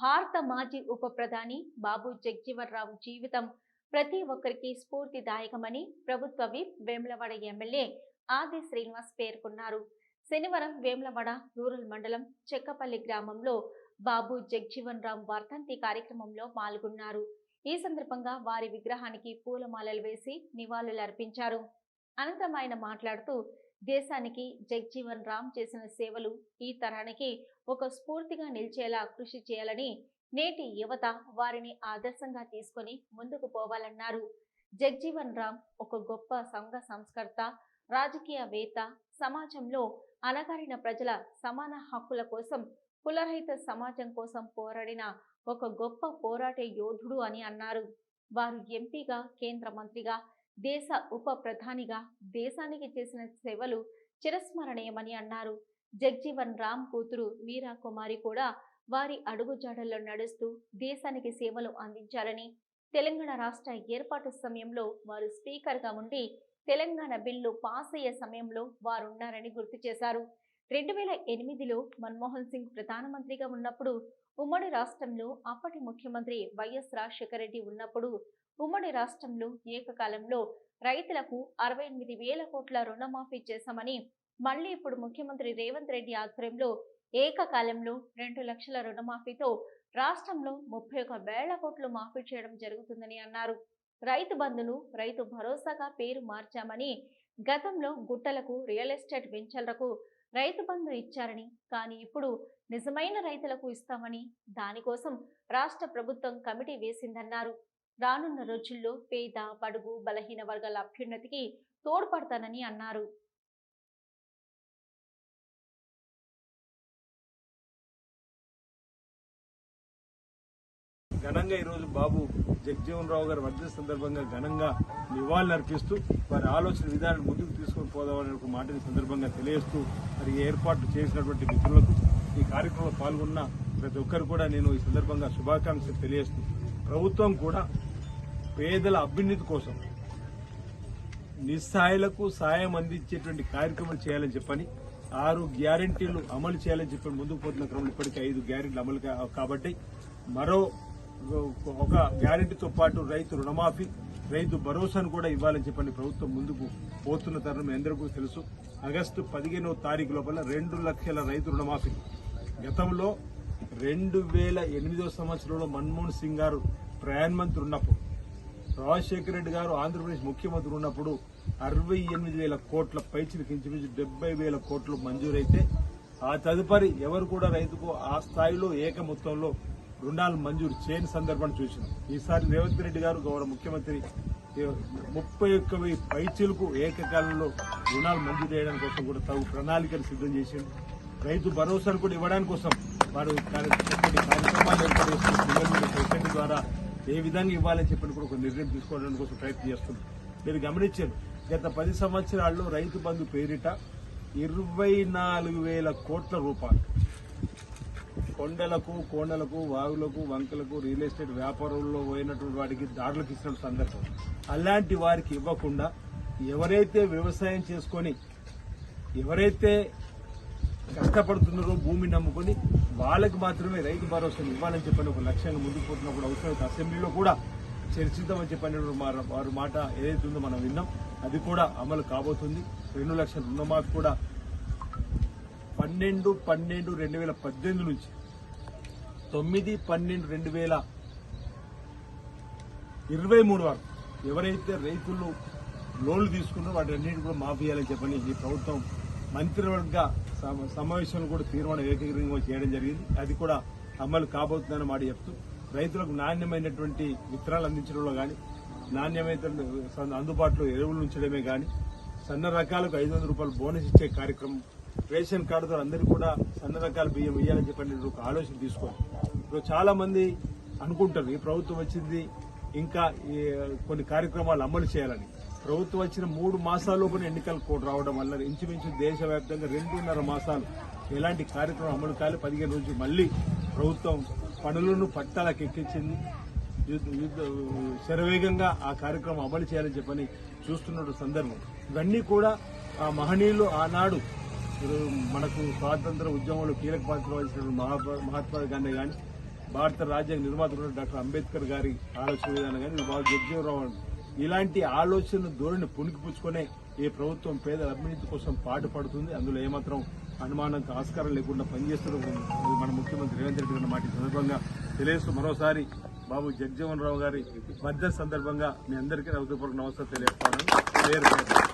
భారత మాజీ ఉప ప్రధాని బాబు జగ్జీవన్ రావు జీవితం ప్రతి ఒక్కరికి స్ఫూర్తిదాయకమని ప్రభుత్వ విప్ వేములవాడ ఎమ్మెల్యే ఆది శ్రీనివాస్ పేర్కొన్నారు. శనివారం వేములవాడ రూరల్ మండలం చెక్కపల్లి గ్రామంలో బాబు జగ్జీవన్ రామ్ వర్ధంతి కార్యక్రమంలో పాల్గొన్నారు. ఈ సందర్భంగా వారి విగ్రహానికి పూలమాలలు వేసి నివాళులర్పించారు. అనంతరం ఆయన మాట్లాడుతూ దేశానికి జగ్జీవన్ రామ్ చేసిన సేవలు ఈ తరానికి ఒక స్ఫూర్తిగా నిలిచేలా కృషి చేయాలని నేటి యువత వారిని ఆదర్శంగా తీసుకొని ముందుకు పోవాలన్నారు. జగ్జీవన్ రామ్ ఒక గొప్ప సంఘ సంస్కర్త రాజకీయవేత్త సమాజంలో అణగారిన ప్రజల సమాన హక్కుల కోసం కులరహిత సమాజం కోసం పోరాడిన ఒక గొప్ప పోరాట యోధుడు అని అన్నారు. వారు ఎంపీగా కేంద్ర మంత్రిగా దేశ ఉప ప్రధానిగా దేశానికి చేసిన సేవలు చిరస్మరణీయమని అన్నారు. జగ్జీవన్ రామ్ కూతురు మీరా కుమారి కూడా వారి అడుగుజాడల్లో నడుస్తూ దేశానికి సేవలు అందించారని తెలంగాణ రాష్ట్ర ఏర్పాటు సమయంలో వారు స్పీకర్గా ఉండి తెలంగాణ బిల్లు పాస్ అయ్యే సమయంలో వారున్నారని గుర్తు చేశారు. రెండు వేల ఎనిమిదిలో మన్మోహన్ సింగ్ ప్రధానమంత్రిగా ఉన్నప్పుడు ఉమ్మడి రాష్ట్రంలో అప్పటి ముఖ్యమంత్రి వైఎస్ రాజశేఖర రెడ్డి ఉన్నప్పుడు ఉమ్మడి రాష్ట్రంలో ఏకకాలంలో రైతులకు అరవై ఎనిమిది వేల కోట్ల రుణమాఫీ చేశామని మళ్ళీ ఇప్పుడు ముఖ్యమంత్రి రేవంత్ రెడ్డి ఆధ్వర్యంలో ఏకకాలంలో రెండు లక్షల రుణమాఫీతో రాష్ట్రంలో ముప్పై ఒక వేల కోట్లు మాఫీ చేయడం జరుగుతుందని అన్నారు. రైతు బంధును రైతు భరోసాగా పేరు మార్చామని గతంలో గుట్టలకు రియల్ ఎస్టేట్ వెంచర్లకు రైతు బంధు ఇచ్చారని కానీ ఇప్పుడు నిజమైన రైతులకు ఇస్తామని దానికోసం రాష్ట్ర ప్రభుత్వం కమిటీ వేసిందన్నారు. రానున్న రోజుల్లో పేద బడుగు బలహీన వర్గాల అభ్యున్నతికి తోడ్పడతానని అన్నారు. ఘనంగా ఈరోజు బాబు జగజీవన్ రావు గారి వర్ధ సందర్భంగా ఘనంగా నివాళులు అర్పిస్తూ వారి ఆలోచన విధానాన్ని ముందుకు తీసుకొని పోదామని ఒక మాటని సందర్భంగా తెలియజేస్తూ మరి ఏర్పాటు ఏర్పాట్లు చేసినటువంటి మిత్రులకు ఈ కార్యక్రమంలో పాల్గొన్న ప్రతి ఒక్కరు కూడా నేను ఈ సందర్భంగా శుభాకాంక్షలు తెలియజేస్తూ ప్రభుత్వం కూడా పేదల అభ్యున్నతి కోసం నిస్సాయులకు సాయం అందించేటువంటి కార్యక్రమాలు చేయాలని చెప్పని ఆరు గ్యారంటీలు అమలు చేయాలని చెప్పి ముందుకు పోతున్న క్రమంలో ఇప్పటికే ఐదు గ్యారెంటీలు అమలు కాబట్టి మరో ఒక గ్యారెంటీతో పాటు రైతు రుణమాఫీ రైతు భరోసాను కూడా ఇవ్వాలని చెప్పని ప్రభుత్వం ముందుకు పోతున్న తరుణం మీ అందరికీ తెలుసు. ఆగస్టు పదిహేనవ తారీఖు లోపల రెండు లక్షల రైతు రుణమాఫీ. గతంలో రెండు వేల ఎనిమిదవ సంవత్సరంలో మన్మోహన్ సింగ్ గారు ప్రధానమంత్రి ఉన్నప్పుడు రాజశేఖర రెడ్డి గారు ఆంధ్రప్రదేశ్ ముఖ్యమంత్రి ఉన్నప్పుడు అరవై ఎనిమిది వేల కోట్ల పైచిలకు ఇంచుమించు డెబ్బై వేల కోట్లు మంజూరైతే ఆ తదుపరి ఎవరు కూడా రైతుకు ఆ స్థాయిలో ఏక మొత్తంలో రుణాలు మంజూరు చేయని సందర్భాన్ని చూసినాం. ఈసారి రేవంత్ రెడ్డి గారు గౌరవ ముఖ్యమంత్రి ముప్పై ఒక్క వెయ్యి పైచీలకు ఏకకాలంలో రుణాలు మంజూరు చేయడం కోసం కూడా తగు ప్రణాళికను సిద్ధం చేసింది రైతు భరోసాను కూడా ఇవ్వడానికి కోసం వారు కార్యక్రమాలు ఏర్పాటు చేసిన ద్వారా ఏ విధంగా ఇవ్వాలని చెప్పి కూడా ఒక నిర్ణయం తీసుకోవడానికి కోసం ప్రయత్నం చేస్తున్నాం. మీరు గమనించారు గత పది సంవత్సరాల్లో రైతు బంధు పేరిట ఇరవై నాలుగు వేల కోట్ల రూపాయలు. కొండలకు కోండలకు వాగులకు వంకలకు రియల్ ఎస్టేట్ వ్యాపారంలో పోయినటువంటి వాటికి దాడులకు ఇచ్చిన సందర్భం. అలాంటి వారికి ఇవ్వకుండా ఎవరైతే వ్యవసాయం చేసుకొని ఎవరైతే కష్టపడుతున్నారో భూమి నమ్ముకొని వాళ్ళకి మాత్రమే రైతు భరోసాను ఇవ్వాలని చెప్పని ఒక లక్ష్యంగా ముందుకు పోతున్నప్పుడు అవసరమైతే అసెంబ్లీలో కూడా చర్చిద్దామని చెప్పని మా- వారి మాట ఏదైతే ఉందో మనం విన్నాం. అది కూడా అమలు కాబోతుంది. రెండు లక్షల రుణమాఫీ కూడా పన్నెండు పన్నెండు రెండు వేల పద్దెనిమిది నుంచి తొమ్మిది పన్నెండు రెండు వేల ఇరవై మూడు వరకు ఎవరైతే రైతులు లోన్లు తీసుకున్నారో వాటి అన్నింటి కూడా మాఫీ చేయాలని చెప్పని ఈ ప్రభుత్వం మంత్రివర్గ సమ- సమావేశంలో కూడా తీర్మానం ఏకీకరంగా చేయడం జరిగింది. అది కూడా అమలు కాబోతుందని మాట చెప్తూ రైతులకు నాణ్యమైనటువంటి విత్తనాలు అందించడంలో కానీ నాణ్యమైన అందుబాటులో ఎరువులు ఉంచడమే కానీ సన్న రకాలకు ఐదు వందల రూపాయలు బోనస్ ఇచ్చే కార్యక్రమం రేషన్ కార్డుతో అందరికీ కూడా సన్న రకాల బియ్యం ఇవ్వాలని చెప్పండి ఒక ఆలోచన తీసుకోవాలి ఇప్పుడు చాలా మంది అనుకుంటారు ఈ ప్రభుత్వం వచ్చింది ఇంకా ఈ కొన్ని కార్యక్రమాలు అమలు చేయాలని. ప్రభుత్వం వచ్చిన మూడు మాసాల్లోపున ఎన్నికల కోడ్ రావడం వల్ల ఇంచుమించు దేశవ్యాప్తంగా రెండున్నర మాసాలు ఎలాంటి కార్యక్రమం అమలు కాలే. పదిహేను రోజులు మళ్ళీ ప్రభుత్వం పనులను పట్టాలకు ఎక్కించింది. శరవేగంగా ఆ కార్యక్రమం అమలు చేయాలని చెప్పని చూస్తున్న సందర్భం. ఇవన్నీ కూడా ఆ మహనీయులు ఆనాడు మనకు స్వాతంత్ర ఉద్యమంలో కీలక పాత్ర వహించిన మహాత్మా మహాత్మా గాంధీ కానీ భారత రాజ్యాంగ నిర్మాత డాక్టర్ అంబేద్కర్ గారి ఆలోచన విధానం కానీ బాబు జగజీవనరావు ఇలాంటి ఆలోచన ధోరణి పుణికిపుచ్చుకునే ఈ ప్రభుత్వం పేదల అభివృద్ధి కోసం పాటుపడుతుంది. అందులో ఏమాత్రం అనుమానంకు ఆస్కారం లేకుండా పనిచేస్తున్న మన ముఖ్యమంత్రి రేవంత్ రెడ్డి గారి మాట సందర్భంగా తెలియజేస్తూ మరోసారి బాబు జగజీవన్ రావు గారి మధ్య సందర్భంగా మీ అందరికీ హృదయపూర్వక నమస్కారం తెలియజేస్తానని పేరు పేరు.